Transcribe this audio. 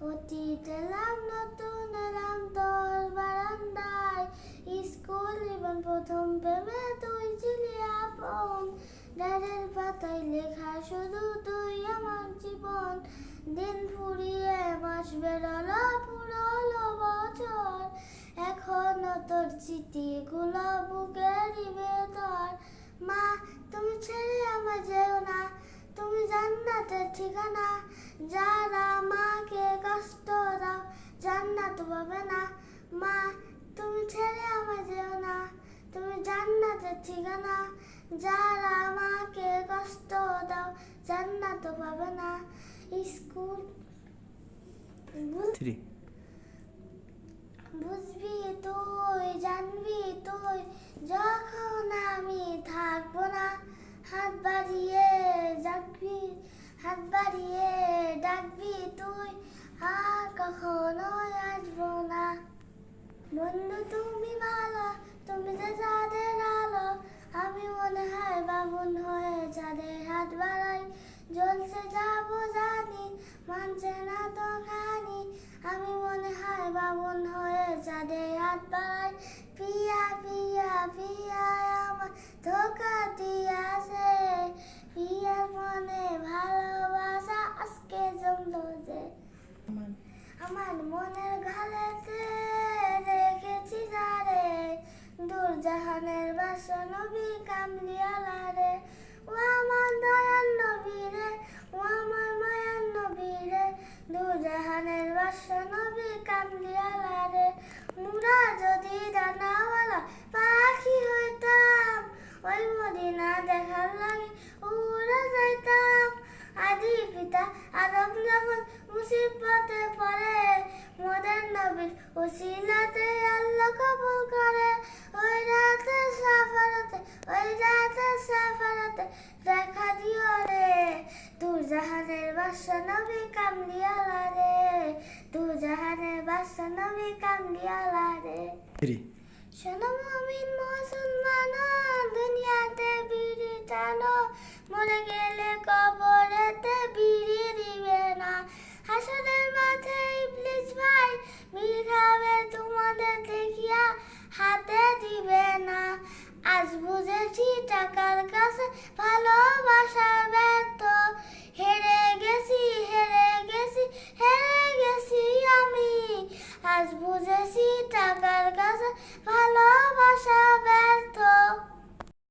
অতীত এলাম নতুন, এলাম তোর বারান্দায়। স্কুল জীবন প্রথম প্রেমে তুই ছিলি আপন। ডালের পাতায় লেখা শুধু তুই আমার জীবন। দিন ফুরিয়ে মাস বেরোলো পুরোলো বছর। এখনও তোর চিঠিগুলো বুকেরই ভেতর। মা, তুমি ছেড়ে আমার যেও জান্নাতের ঠিকানা যারা মাকে কষ্ট দাও জান্নাত পাবে না। School three. বুঝবি তুই জানবি তুই যখন আমি থাকব না হাত বাড়িয়ে ডাকবি হাত বাড়িয়ে ডাকবি তুই। জ্বলছে যাব জানি মানছে না তো খানি। আমি মনে হয় বাবুন হয়ে যাদের হাত বাড়াই। পিয়া পিয়া পিয়া আমার ধোকা দিয়াছে। পিয়ার মনে ভালোবাসা আজকে জমলো যে। আমার মনের ঘালেতে জাহানের বাসা নবী কামলিয়ালা রে মুরা যদি ডানাওয়ালা পাখি হইতাম, ওই মদিনা দেখার লাগে উড়ে যাইতাম। আদি পিতা আদম যখন মুসিবতে পড়ে, মোদের নবীর ওসিলাতে আল্লাহ কবুল করে। ওই রাতে সাফারাতে, ওই রাতে সাফারাতে দেখা দিও রে। দূর জাহানের বাসা নবী দূর বাসা নবী রে শোনো মমিন মুসলমান দুনিয়াতে বিড়ি টানো মরে গেলে কবরেতে বিড়ি দিবে না হাসনের মাঠে ইবলিস ভাই বিড়ি খাবে তোমাদের দেখিয়া হাতে দিবে না আজ বুঝেছি টাকার কাছে ভালোবাসার Sita